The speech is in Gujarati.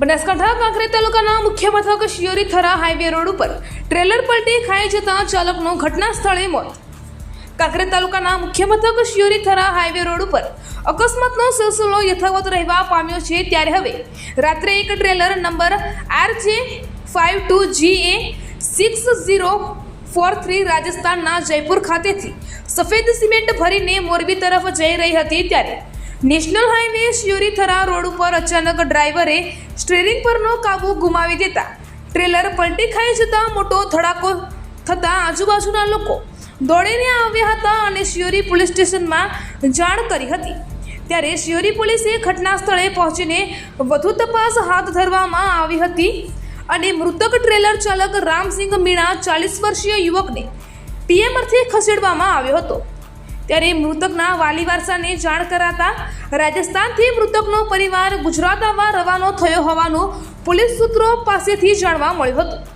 બનાસકાંઠા કાંકરેજ તાલુકાના મુખ્ય મથક શિયોરી થરા હાઈવે રોડ ઉપર ટ્રેલર પલટી ખાઈ જતા ચાલકનું ઘટના સ્થળે મોત. કાંકરેજ તાલુકાના મુખ્ય મથક શિયોરી થરા હાઈવે રોડ ઉપર અકસ્માતનો સિલસિલો યથાવત રહેવા પામ્યો છે ત્યારે હવે રાત્રે એક trailer number R J five two G A six zero four three રાજસ્થાનના જયપુર ખાતેથી સફેદ સિમેન્ટ ભરીને મોરબી તરફ જઈ રહી હતી ત્યારે નેશનલ હાઈવે શિયોરીથરા રોડ ઉપર અચાનક ડ્રાઈવરે સ્ટીરિંગ પરનો કાબુ ગુમાવી દેતા ટ્રેલર પલટી ખાઈ જતા મોટો ધડાકો થતાં આજુબાજુના લોકો દોડીને આવ્યા હતા અને શિયોરી પોલીસ સ્ટેશનમાં જાણ કરી હતી. ત્યારે શિયોરી પોલીસે ઘટના સ્થળે પહોંચીને વધુ તપાસ હાથ ધરવામાં આવી હતી. અને મૃતક ટ્રેલર ચાલક રામસિંહ મીણા ચાલીસ વર્ષીય યુવકને પીએમ અર્થે ખસેડવામાં આવ્યો હતો. ત્યારે મૃતકના વાલી વારસાને જાણ કરાતા રાજસ્થાનથી મૃતકનો પરિવાર ગુજરાત આવવા રવાનો થયો હોવાનું પોલીસ સૂત્રો પાસેથી જાણવા મળ્યું હતું.